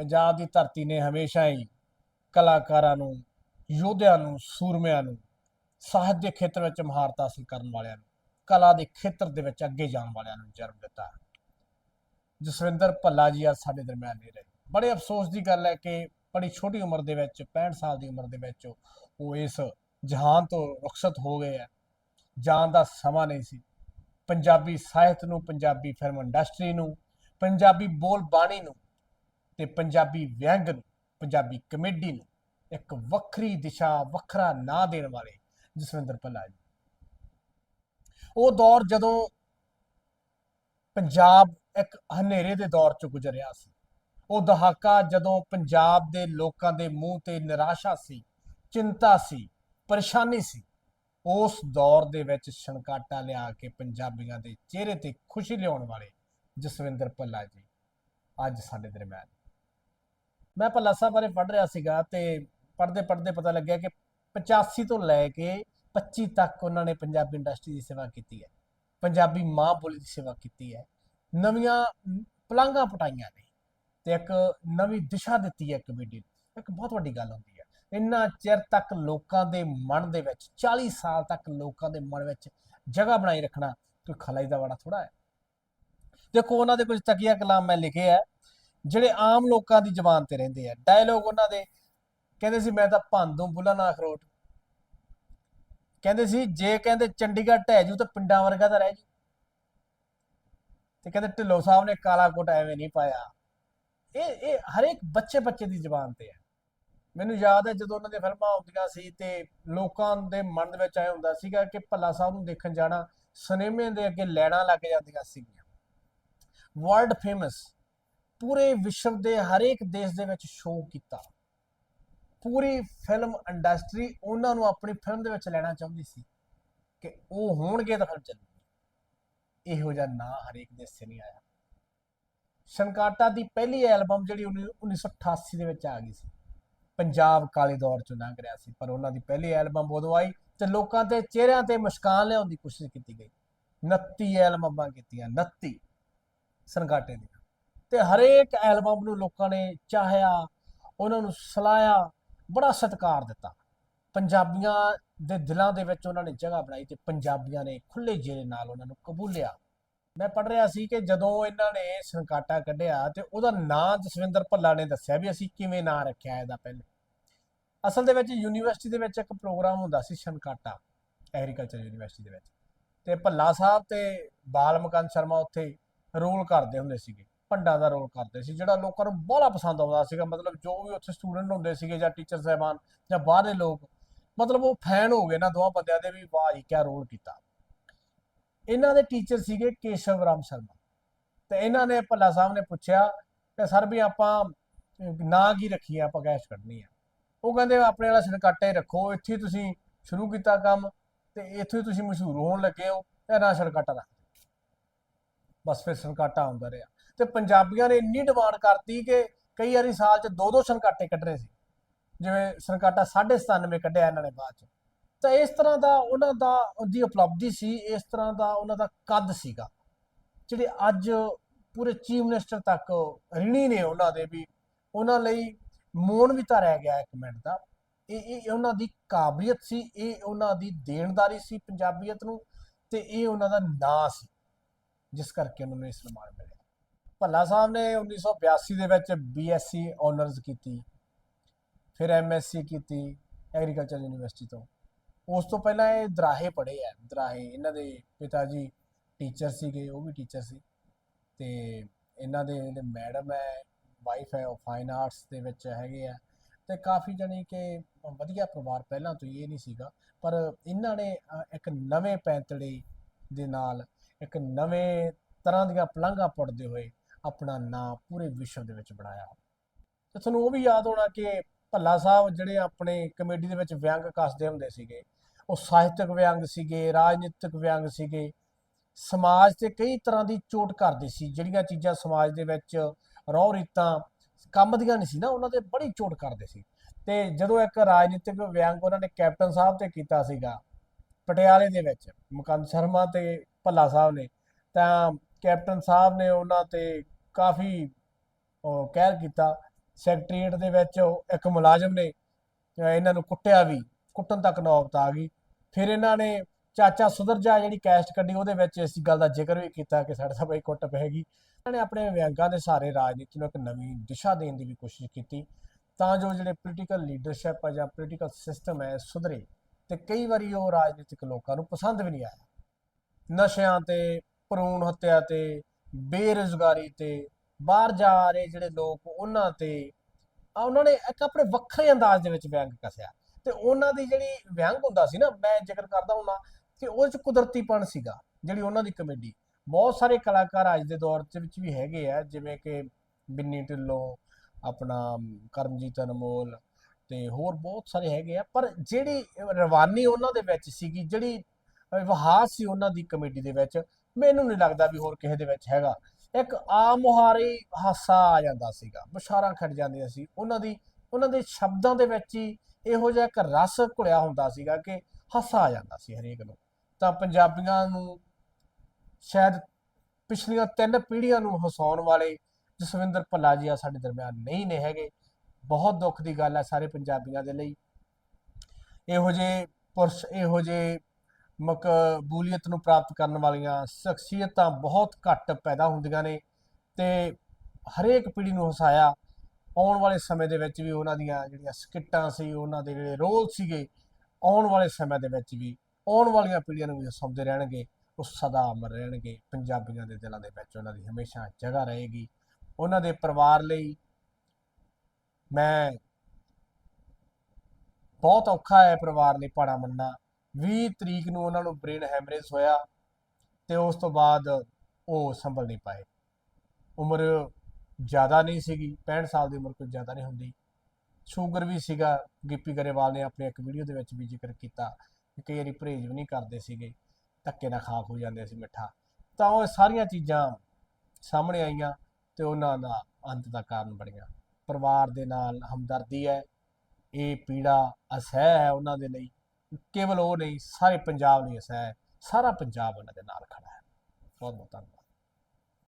ਪੰਜਾਬ ਦੀ ਧਰਤੀ ਨੇ ਹਮੇਸ਼ਾ ਹੀ ਕਲਾਕਾਰਾਂ ਨੂੰ, ਯੋਧਿਆਂ ਨੂੰ, ਸੂਰਮਿਆਂ ਨੂੰ, ਸਾਹਿਤ ਦੇ ਖੇਤਰ ਵਿੱਚ ਮਹਾਰਤ ਹਾਸਲ ਕਰਨ ਵਾਲਿਆਂ ਨੂੰ, ਕਲਾ ਦੇ ਖੇਤਰ ਦੇ ਵਿੱਚ ਅੱਗੇ ਜਾਣ ਵਾਲਿਆਂ ਨੂੰ ਜਨਮ ਦਿੱਤਾ। ਜਸਵਿੰਦਰ ਭੱਲਾ ਜੀ ਅੱਜ ਸਾਡੇ ਦਰਮਿਆਨ ਨਹੀਂ ਰਹੇ। ਬੜੇ ਅਫਸੋਸ ਦੀ ਗੱਲ ਹੈ ਕਿ ਬੜੀ ਛੋਟੀ ਉਮਰ ਦੇ ਵਿੱਚ 65 ਸਾਲ ਦੀ ਉਮਰ ਦੇ ਵਿੱਚ ਉਹ ਇਸ ਜਹਾਨ ਤੋਂ ਰੁਖਸਤ ਹੋ ਗਏ ਆ ਜਾਣ ਦਾ ਸਮਾਂ ਨਹੀਂ ਸੀ। ਪੰਜਾਬੀ ਸਾਹਿਤ ਨੂੰ, ਪੰਜਾਬੀ ਫਿਲਮ ਇੰਡਸਟਰੀ ਨੂੰ, ਪੰਜਾਬੀ ਬੋਲ ਬਾਣੀ ਨੂੰ ਤੇ ਪੰਜਾਬੀ ਵਿਅੰਗ ਨੂੰ, ਪੰਜਾਬੀ ਕਮੇਡੀ ਨੂੰ ਇੱਕ ਵੱਖਰੀ ਦਿਸ਼ਾ, ਵੱਖਰਾ ਨਾਂ ਦੇਣ ਵਾਲੇ ਜਸਵਿੰਦਰ ਭੱਲਾ ਜੀ। ਉਹ ਦੌਰ ਜਦੋਂ ਪੰਜਾਬ ਇੱਕ ਹਨੇਰੇ ਦੇ ਦੌਰ ਚ ਗੁਜ਼ਰਿਆ ਸੀ, ਉਹ ਦਹਾਕਾ ਜਦੋਂ ਪੰਜਾਬ ਦੇ ਲੋਕਾਂ ਦੇ ਮੂੰਹ ਤੇ ਨਿਰਾਸ਼ਾ ਸੀ, ਚਿੰਤਾ ਸੀ, ਪਰੇਸ਼ਾਨੀ ਸੀ, ਉਸ ਦੌਰ ਦੇ ਵਿੱਚ ਛਣਕਾਟਾ ਲਿਆ ਕੇ ਪੰਜਾਬੀਆਂ ਦੇ ਚਿਹਰੇ ਤੇ ਖੁਸ਼ੀ ਲਿਆਉਣ ਵਾਲੇ ਜਸਵਿੰਦਰ ਭੱਲਾ ਜੀ ਅੱਜ ਸਾਡੇ ਦਰਮਿਆਨ। ਮੈਂ ਭੱਲਾ ਸਾਹਿਬ ਬਾਰੇ ਪੜ੍ਹ ਰਿਹਾ ਸੀਗਾ ਤੇ ਪੜ੍ਹਦੇ ਪੜ੍ਹਦੇ ਪਤਾ ਲੱਗਿਆ ਕਿ 85 ਤੋਂ ਲੈ ਕੇ 25 ਤੱਕ ਉਹਨਾਂ ਨੇ ਪੰਜਾਬੀ ਇੰਡਸਟਰੀ ਦੀ ਸੇਵਾ ਕੀਤੀ ਹੈ। ਪੰਜਾਬੀ ਮਾਂ ਬੋਲੀ ਦੀ ਸੇਵਾ ਕੀਤੀ ਹੈ। ਨਵੀਆਂ ਪਲਾਂਘਾਂ ਪਟਾਈਆਂ ਨੇ ਤੇ ਇੱਕ ਨਵੀਂ ਦਿਸ਼ਾ ਦਿੱਤੀ ਹੈ ਕਮੇਡੀ ਨੂੰ। ਇੱਕ ਬਹੁਤ ਵੱਡੀ ਗੱਲ ਹੁੰਦੀ ਹੈ। ਇੰਨਾ ਚਿਰ ਤੱਕ ਲੋਕਾਂ ਦੇ ਮਨ ਦੇ ਵਿੱਚ 40 ਸਾਲ ਤੱਕ ਲੋਕਾਂ ਦੇ ਮਨ ਵਿੱਚ ਜਗ੍ਹਾ ਬਣਾਈ ਰੱਖਣਾ ਕੋਈ ਖਲਾਈ ਦਾ ਵਾੜਾ ਥੋੜਾ ਹੈ। ਦੇਖੋ ਉਹਨਾਂ ਦੇ ਕੁਝ ਤਕੀਆ ਕਲਾਮ ਮੈਂ ਲਿਖੇ ਆ। ਜਿਹੜੇ ਆਮ ਲੋਕਾਂ ਦੀ ਜ਼ੁਬਾਨ ਤੇ ਰਹਿੰਦੇ ਆ ਡਾਇਲੋਗ ਉਹਨਾਂ ਦੇ, ਕਹਿੰਦੇ ਸੀ ਮੈਂ ਤਾਂ ਭੰਦੂ ਬੁੱਲਾ ਨਾ ਅਖਰੋਟ। ਕਹਿੰਦੇ ਸੀ, ਜੇ ਕਹਿੰਦੇ ਚੰਡੀਗੜ੍ਹ ਢਹਿ ਜੂ ਤਾਂ ਪਿੰਡਾਂ ਵਰਗਾ ਤਾਂ ਰਹਿ ਜੂ। ਤੇ ਕਹਿੰਦੇ ਢਿੱਲੋਂ ਸਾਹਿਬ ਨੇ ਕਾਲਾ ਕੋਟ ਐਵੇਂ ਨਹੀਂ ਪਾਇਆ। ਇਹ ਇਹ ਹਰੇਕ ਬੱਚੇ ਬੱਚੇ ਦੀ ਜ਼ੁਬਾਨ ਤੇ ਹੈ ਮੈਨੂੰ ਯਾਦ ਹੈ ਜਦੋਂ ਉਹਨਾਂ ਦੀਆਂ ਫਿਲਮਾਂ ਆਉਂਦੀਆਂ ਸੀ ਤੇ ਲੋਕਾਂ ਦੇ ਮਨ ਦੇ ਵਿੱਚ ਆਇਆ ਹੁੰਦਾ ਸੀਗਾ ਕਿ ਭੱਲਾ ਸਾਹਿਬ ਨੂੰ ਦੇਖਣ ਜਾਣਾ, ਸਿਨੇਮੇ ਦੇ ਅੱਗੇ ਲੈਣਾ ਲੱਗ ਜਾਂਦੀਆਂ ਸੀਗੀਆਂ। ਵਰਲਡ ਫੇਮਸ ਪੂਰੇ ਵਿਸ਼ਵ ਦੇ ਹਰੇਕ ਦੇਸ਼ ਦੇ ਵਿੱਚ ਸ਼ੋਅ ਕੀਤਾ। ਪੂਰੀ ਫਿਲਮ ਇੰਡਸਟਰੀ ਉਹਨਾਂ ਨੂੰ ਆਪਣੀ ਫਿਲਮ ਦੇ ਵਿੱਚ ਲੈਣਾ ਚਾਹੁੰਦੀ ਸੀ ਕਿ ਉਹ ਹੋਣਗੇ ਤਾਂ ਫਿਲਮ ਚੱਲੂਗੀ। ਇਹੋ ਜਿਹਾ ਨਾਂ ਹਰੇਕ ਦੇਸ਼ 'ਚ ਨਹੀਂ ਆਇਆ। ਸ਼ਨਕਾਟਾ ਦੀ ਪਹਿਲੀ ਐਲਬਮ ਜਿਹੜੀ 1988 ਦੇ ਵਿੱਚ ਆ ਗਈ ਸੀ। ਪੰਜਾਬ ਕਾਲੇ ਦੌਰ ਚੋਂ ਲੰਘ ਰਿਹਾ ਸੀ, ਪਰ ਉਹਨਾਂ ਦੀ ਪਹਿਲੀ ਐਲਬਮ ਉਦੋਂ ਆਈ ਤੇ ਲੋਕਾਂ ਦੇ ਚਿਹਰਿਆਂ ਤੇ ਮੁਸਕਾਨ ਲਿਆਉਣ ਦੀ ਕੋਸ਼ਿਸ਼ ਕੀਤੀ ਗਈ। 29 ਐਲਬਮਾਂ ਕੀਤੀਆਂ 29 ਸਨਕਾਟੇ ਦੀਆਂ। ਤੇ ਹਰੇਕ ਐਲਬਮ ਨੂੰ ਲੋਕਾਂ ਨੇ ਚਾਹਿਆ, ਉਹਨਾਂ ਨੂੰ ਸਲਾਇਆ ਬੜਾ ਸਤਿਕਾਰ ਦਿੱਤਾ। ਪੰਜਾਬੀਆਂ ਦੇ ਦਿਲਾਂ ਦੇ ਵਿੱਚ ਉਹਨਾਂ ਨੇ ਜਗ੍ਹਾ ਬਣਾਈ ਤੇ ਪੰਜਾਬੀਆਂ ਨੇ ਖੁੱਲੇ ਜਿਹੇ ਨਾਲ ਉਹਨਾਂ ਨੂੰ ਕਬੂਲਿਆ। ਮੈਂ ਪੜ ਰਿਹਾ ਸੀ ਕਿ ਜਦੋਂ ਇਹਨਾਂ ਨੇ ਸੰਕਾਟਾ ਕੱਢਿਆ ਤੇ ਉਹਦਾ ਨਾਂ ਜਸਵਿੰਦਰ ਭੱਲਾ ਨੇ ਦੱਸਿਆ ਵੀ ਅਸੀਂ ਕਿਵੇਂ ਨਾਂ ਰੱਖਿਆ ਇਹਦਾ ਪਹਿਲੇ। ਅਸਲ ਦੇ ਵਿੱਚ ਯੂਨੀਵਰਸਿਟੀ ਦੇ ਵਿੱਚ ਇੱਕ ਪ੍ਰੋਗਰਾਮ ਹੁੰਦਾ ਸੀ ਸੰਕਾਟਾ, ਐਗਰੀਕਲਚਰ ਯੂਨੀਵਰਸਿਟੀ ਦੇ ਵਿੱਚ। ਤੇ ਭੱਲਾ ਸਾਹਿਬ ਤੇ ਬਾਲ ਮਕੰਦ ਸ਼ਰਮਾ ਉੱਥੇ ਰੋਲ ਕਰਦੇ ਹੁੰਦੇ ਸੀਗੇ। ਭੰਡਾਂ ਦਾ ਰੋਲ ਕਰਦੇ ਸੀ, ਜਿਹੜਾ ਲੋਕਾਂ ਨੂੰ ਬੜਾ ਪਸੰਦ ਆਉਂਦਾ ਸੀਗਾ। ਮਤਲਬ ਜੋ ਵੀ ਉੱਥੇ ਸਟੂਡੈਂਟ ਹੁੰਦੇ ਸੀਗੇ ਜਾਂ ਟੀਚਰ ਸਾਹਿਬਾਨ ਜਾਂ ਬਾਹਰਲੇ ਲੋਕ, ਮਤਲਬ ਉਹ ਫੈਨ ਹੋ ਗਏ ਨਾ ਦੋਵਾਂ ਬੰਦਿਆਂ ਦੇ ਵੀ, ਵਾਹ ਜੀ, ਕਿਆ ਰੋਲ ਕੀਤਾ। ਇਹਨਾਂ ਦੇ ਟੀਚਰ ਸੀਗੇ ਕੇਸ਼ਵ ਰਾਮ ਸ਼ਰਮਾ। ਤੇ ਇਹਨਾਂ ਨੇ ਭੱਲਾ ਸਾਹਿਬ ਨੇ ਪੁੱਛਿਆ ਕਿ ਸਰ ਵੀ ਆਪਾਂ, ਨਾਂ ਕੀ ਰੱਖੀਏ, ਆਪਾਂ ਕੈਸ਼ ਕੱਢਣੀ ਆ। ਉਹ ਕਹਿੰਦੇ ਆਪਣੇ ਵਾਲਾ ਛੜਕਾਟਾ ਹੀ ਰੱਖੋ, ਇੱਥੇ ਤੁਸੀਂ ਸ਼ੁਰੂ ਕੀਤਾ ਕੰਮ ਤੇ ਇੱਥੇ ਤੁਸੀਂ ਮਸ਼ਹੂਰ ਹੋਣ ਲੱਗੇ ਹੋ ਇਹ ਨਾ ਛੜਕਾਟਾ ਰੱਖ ਬਸ ਫਿਰ ਛੜਕਾਟਾ ਆਉਂਦਾ ਰਿਹਾ। ਤੇ ਪੰਜਾਬੀਆਂ ਨੇ ਇੰਨੀ ਡਿਮਾਂਡ ਕਰਤੀ ਕਿ ਕਈ ਵਾਰੀ ਸਾਲ 'ਚ ਦੋ ਦੋ ਛਣਕਾਟੇ ਕੱਢ ਰਹੇ ਸੀ। ਜਿਵੇਂ ਛਣਕਾਟਾ 97 ਕੱਢਿਆ ਇਹਨਾਂ ਨੇ ਬਾਅਦ 'ਚ। ਤਾਂ ਇਸ ਤਰ੍ਹਾਂ ਦਾ ਉਹਨਾਂ ਦਾ ਉਹਦੀ ਉਪਲਬਧੀ ਸੀ, ਇਸ ਤਰ੍ਹਾਂ ਦਾ ਉਹਨਾਂ ਦਾ ਕੱਦ ਸੀਗਾ। ਜਿਹੜੇ ਅੱਜ ਪੂਰੇ ਚੀਫ ਮਿਨਿਸਟਰ ਤੱਕ ਰਿਣੀ ਨੇ ਉਹਨਾਂ ਦੇ ਵੀ, ਉਹਨਾਂ ਲਈ ਮੋਨ ਵੀ ਤਾਂ ਰਹਿ ਗਿਆ ਇੱਕ ਮਿੰਟ ਦਾ। ਇਹ ਇਹ ਉਹਨਾਂ ਦੀ ਕਾਬਲੀਅਤ ਸੀ, ਇਹ ਉਹਨਾਂ ਦੀ ਦੇਣਦਾਰੀ ਸੀ ਪੰਜਾਬੀਅਤ ਨੂੰ ਤੇ ਇਹ ਉਹਨਾਂ ਦਾ ਨਾਂ ਸੀ। ਜਿਸ ਕਰਕੇ ਉਹਨਾਂ ਨੂੰ ਇਹ ਸਨਮਾਨ ਮਿਲਿਆ। ਭੱਲਾ ਸਾਹਿਬ ਨੇ 1982 ਦੇ ਵਿੱਚ ਬੀਐਸਸੀ ਆਨਰਸ ਕੀਤੀ, ਫਿਰ ਐਮਐਸਸੀ ਕੀਤੀ ਐਗਰੀਕਲਚਰ ਯੂਨੀਵਰਸਿਟੀ ਤੋਂ। ਉਸ ਤੋਂ ਪਹਿਲਾਂ ਇਹ ਦਰਾਹੇ ਪੜ੍ਹੇ ਆ, ਦਰਾਹੇ। ਇਹਨਾਂ ਦੇ ਪਿਤਾ ਜੀ ਟੀਚਰ ਸੀਗੇ, ਉਹ ਵੀ ਟੀਚਰ ਸੀ। ਤੇ ਇਹਨਾਂ ਦੇ ਜਿਹੜੇ ਮੈਡਮ ਹੈ ਵਾਈਫ ਹੈ, ਉਹ ਫਾਈਨ ਆਰਟਸ ਦੇ ਵਿੱਚ ਹੈਗੇ ਆ। ਤੇ ਕਾਫੀ ਜਣੀ ਕਿ ਵਧੀਆ ਪਰਿਵਾਰ ਪਹਿਲਾਂ ਤੋਂ ਹੀ ਇਹ ਨਹੀਂ ਸੀਗਾ, ਪਰ ਇਹਨਾਂ ਨੇ ਇੱਕ ਨਵੇਂ ਪੈਂਤੜੇ ਦੇ ਨਾਲ, ਇੱਕ ਨਵੇਂ ਤਰ੍ਹਾਂ ਦੀਆਂ ਪਲੰਘਾਂ ਪੁੱਟਦੇ ਹੋਏ ਆਪਣਾ ਨਾਂ ਪੂਰੇ ਵਿਸ਼ਵ ਦੇ ਵਿੱਚ ਬਣਾਇਆ। ਤੇ ਤੁਹਾਨੂੰ ਉਹ ਵੀ ਯਾਦ ਹੋਣਾ ਕਿ ਭੱਲਾ ਸਾਹਿਬ ਜਿਹੜੇ ਆਪਣੇ ਕਮੇਡੀ ਦੇ ਵਿੱਚ ਵਿਅੰਗ ਕੱਸਦੇ ਹੁੰਦੇ ਸੀਗੇ, ਉਹ ਸਾਹਿਤਕ ਵਿਅੰਗ ਸੀਗੇ, ਰਾਜਨੀਤਿਕ ਵਿਅੰਗ ਸੀਗੇ। ਸਮਾਜ ਤੇ ਕਈ ਤਰ੍ਹਾਂ ਦੀ ਚੋਟ ਕਰਦੇ ਸੀ, ਜਿਹੜੀਆਂ ਚੀਜ਼ਾਂ ਸਮਾਜ ਦੇ ਵਿੱਚ ਰੌ ਰੀਤਾਂ, ਕੰਮ ਦੀਆਂ ਨਹੀਂ ਸੀ ਨਾ, ਉਹਨਾਂ ਤੇ ਬੜੀ ਚੋਟ ਕਰਦੇ ਸੀ। ਤੇ ਜਦੋਂ ਇੱਕ ਰਾਜਨੀਤਿਕ ਵਿਅੰਗ ਉਹਨਾਂ ਨੇ ਕੈਪਟਨ ਸਾਹਿਬ ਤੇ ਕੀਤਾ ਸੀਗਾ, ਪਟਿਆਲੇ ਦੇ ਵਿੱਚ, ਮੁਕੰਦ ਸ਼ਰਮਾ ਤੇ ਭੱਲਾ ਸਾਹਿਬ ਨੇ, ਤਾਂ ਕੈਪਟਨ ਸਾਹਿਬ ਨੇ ਉਹਨਾਂ ਤੇ ਕਾਫੀ ਕਹਿਰ ਕੀਤਾ। ਸੈਕਟਰੀਏਟ ਦੇ ਵਿੱਚ ਇੱਕ ਮੁਲਾਜ਼ਮ ਨੇ ਇਹਨਾਂ ਨੂੰ ਕੁੱਟਿਆ ਵੀ। ਕੁੱਟਣ ਤੱਕ ਨੌਬਤ ਆ ਗਈ। ਫਿਰ ਇਹਨਾਂ ਨੇ ਚਾਚਾ ਸੁਧਰ ਜਾ ਜਿਹੜੀ ਕੈਸਟ ਕੱਢੀ, ਉਹਦੇ ਵਿੱਚ ਇਸ ਗੱਲ ਦਾ ਜ਼ਿਕਰ ਵੀ ਕੀਤਾ ਕਿ ਸਾਡੇ ਸਭਾ ਬਈ ਕੁੱਟ ਪੈਗੀ ਇਹਨਾਂ ਨੇ ਆਪਣੇ ਵਿਅੰਗਾਂ ਦੇ ਸਾਰੇ ਰਾਜਨੀਤੀ ਨੂੰ ਇੱਕ ਨਵੀਂ ਦਿਸ਼ਾ ਦੇਣ ਦੀ ਵੀ ਕੋਸ਼ਿਸ਼ ਕੀਤੀ। ਤਾਂ ਜੋ ਜਿਹੜੇ ਪੋਲੀਟੀਕਲ ਲੀਡਰਸ਼ਿਪ ਆ ਜਾਂ ਪੋਲੀਟੀਕਲ ਸਿਸਟਮ ਹੈ ਸੁਧਰੇ। ਤੇ ਕਈ ਵਾਰੀ ਉਹ ਰਾਜਨੀਤਿਕ ਲੋਕਾਂ ਨੂੰ ਪਸੰਦ ਵੀ ਨਹੀਂ ਆਇਆ। ਨਸ਼ਿਆਂ ਤੇ ਭਰੂਣ ਹੱਤਿਆ ਤੇ, ਬੇਰੁਜ਼ਗਾਰੀ ਤੇ, ਬਾਹਰ ਜਾ ਰਹੇ ਜਿਹੜੇ ਲੋਕ ਉਹਨਾਂ ਤੇ, ਆ ਉਹਨਾਂ ਨੇ ਇੱਕ ਆਪਣੇ ਵੱਖਰੇ ਅੰਦਾਜ਼ ਦੇ ਵਿੱਚ ਵਿਅੰਗ ਕਸਿਆ। ਤੇ ਉਹਨਾਂ ਦੀ ਜਿਹੜੀ ਵਿਅੰਗ ਹੁੰਦਾ ਸੀ ਨਾ, ਮੈਂ ਜ਼ਿਕਰ ਕਰਦਾ ਹੁੰਦਾ ਕਿ ਉਹ ਚ ਕੁਦਰਤੀਪਣ ਸੀਗਾ, ਜਿਹੜੀ ਉਹਨਾਂ ਦੀ ਕਮੇਡੀ। ਬਹੁਤ ਸਾਰੇ ਕਲਾਕਾਰ ਅੱਜ ਦੇ ਦੌਰ ਦੇ ਵਿੱਚ ਵੀ ਹੈਗੇ ਆ, ਜਿਵੇਂ ਕਿ ਬਿੰਨੀ ਢਿੱਲੋਂ, ਆਪਣਾ ਕਰਮਜੀਤ ਅਨਮੋਲ ਤੇ ਹੋਰ ਬਹੁਤ ਸਾਰੇ ਹੈਗੇ ਆ। ਪਰ ਜਿਹੜੀ ਰਵਾਨੀ ਉਹਨਾਂ ਦੇ ਵਿੱਚ ਸੀਗੀ, ਜਿਹੜੀ ਵਿਹਾਸ ਸੀ ਉਹਨਾਂ ਦੀ ਕਮੇਡੀ ਦੇ ਵਿੱਚ ਮੈਨੂੰ ਨਹੀਂ ਲੱਗਦਾ ਵੀ ਹੋਰ ਕਿਸੇ ਦੇ ਵਿੱਚ ਹੈਗਾ। ਇੱਕ ਆਮ ਮੁਹਾਰੀ ਹਾਸਾ ਆ ਜਾਂਦਾ ਸੀਗਾ ਬਸ਼ਾਰਾਂ ਖੜ ਜਾਂਦੀਆਂ ਸੀ। ਉਹਨਾਂ ਦੀ, ਉਹਨਾਂ ਦੇ ਸ਼ਬਦਾਂ ਦੇ ਵਿੱਚ ਹੀ ਇਹੋ ਜਿਹਾ ਇੱਕ ਰਸ ਘੁਲਿਆ ਹੁੰਦਾ ਸੀਗਾ ਕਿ ਹਾਸਾ ਆ ਜਾਂਦਾ ਸੀ ਹਰੇਕ ਨੂੰ। ਤਾਂ ਪੰਜਾਬੀਆਂ ਨੂੰ ਸ਼ਾਇਦ ਪਿਛਲੀਆਂ ਤਿੰਨ ਪੀੜ੍ਹੀਆਂ ਨੂੰ ਹਸਾਉਣ ਵਾਲੇ ਜਸਵਿੰਦਰ ਭੱਲਾ ਜੀ ਆ ਸਾਡੇ ਦਰਮਿਆਨ ਨਹੀਂ ਨੇ ਹੈਗੇ। ਬਹੁਤ ਦੁੱਖ ਦੀ ਗੱਲ ਹੈ ਸਾਰੇ ਪੰਜਾਬੀਆਂ ਦੇ ਲਈ। ਇਹੋ ਜਿਹੇ ਪੁਰਸ਼, ਇਹੋ ਜਿਹੇ ਮਕਬੂਲੀਅਤ ਨੂੰ ਪ੍ਰਾਪਤ ਕਰਨ ਵਾਲੀਆਂ ਸ਼ਖਸੀਅਤਾਂ ਬਹੁਤ ਘੱਟ ਪੈਦਾ ਹੁੰਦੀਆਂ ਨੇ ਤੇ ਹਰੇਕ ਪੀੜ੍ਹੀ ਨੂੰ ਹਸਾਇਆ ਆਉਣ ਵਾਲੇ ਸਮੇਂ ਦੇ ਵਿੱਚ ਵੀ ਉਹਨਾਂ ਦੀਆਂ ਜਿਹੜੀਆਂ ਸਕਿੱਟਾਂ ਸੀ, ਉਹਨਾਂ ਦੇ ਜਿਹੜੇ ਰੋਲ ਸੀਗੇ, ਆਉਣ ਵਾਲੇ ਸਮੇਂ ਦੇ ਵਿੱਚ ਵੀ, ਆਉਣ ਵਾਲੀਆਂ ਪੀੜ੍ਹੀਆਂ ਨੂੰ ਵੀ ਹਸਾਉਂਦੇ ਰਹਿਣਗੇ, ਉਹ ਸਦਾ ਅਮਰ ਰਹਿਣਗੇ, ਪੰਜਾਬੀਆਂ ਦੇ ਦਿਲਾਂ ਦੇ ਵਿੱਚ ਉਹਨਾਂ ਦੀ ਹਮੇਸ਼ਾ ਜਗ੍ਹਾ ਰਹੇਗੀ। ਉਹਨਾਂ ਦੇ ਪਰਿਵਾਰ ਲਈ ਮੈਂ ਬਹੁਤ ਔਖਾ ਹੈ ਪਰਿਵਾਰ ਲਈ ਪਾੜਾ ਮੰਨਣਾ। 20 ਤਰੀਕ ਨੂੰ ਉਹਨਾਂ ਨੂੰ ਬ੍ਰੇਨ ਹੈਮਰੇਜ ਹੋਇਆ ਤੇ ਉਸ ਤੋਂ ਬਾਅਦ ਉਹ ਸੰਭਲ ਨਹੀਂ ਪਾਏ। ਉਮਰ ਜ਼ਿਆਦਾ ਨਹੀਂ ਸੀਗੀ 65 ਸਾਲ ਦੀ ਉਮਰ ਕੋਈ ਜ਼ਿਆਦਾ ਨਹੀਂ ਹੁੰਦੀ। ਸ਼ੂਗਰ ਵੀ ਸੀਗਾ, ਗਿੱਪੀ ਗਰੇਵਾਲ ਨੇ ਆਪਣੀ ਇੱਕ ਵੀਡੀਓ ਦੇ ਵਿੱਚ ਵੀ ਜ਼ਿਕਰ ਕੀਤਾ ਕਿ ਕਈ ਵਾਰੀ ਪਰਹੇਜ਼ ਵੀ ਨਹੀਂ ਕਰਦੇ ਸੀਗੇ, ਧੱਕੇ ਨਾਲ ਖਾ ਹੋ ਜਾਂਦੇ ਸੀ ਮਿੱਠਾ। ਤਾਂ ਉਹ ਸਾਰੀਆਂ ਚੀਜ਼ਾਂ ਸਾਹਮਣੇ ਆਈਆਂ ਤੇ ਉਹਨਾਂ ਦਾ ਅੰਤ ਦਾ ਕਾਰਨ ਬਣੀਆਂ। ਪਰਿਵਾਰ ਦੇ ਨਾਲ ਹਮਦਰਦੀ ਹੈ, ਇਹ ਪੀੜਾ ਅਸਹਿ ਹੈ ਉਹਨਾਂ ਦੇ ਲਈ। ਕੇਵਲ ਉਹ ਨਹੀਂ, ਸਾਰੇ ਪੰਜਾਬ ਲਈ ਅਸਹਿ ਹੈ, ਸਾਰਾ ਪੰਜਾਬ ਉਹਨਾਂ ਦੇ ਨਾਲ ਖੜਾ ਹੈ। ਬਹੁਤ ਬਹੁਤ ਧੰਨਵਾਦ।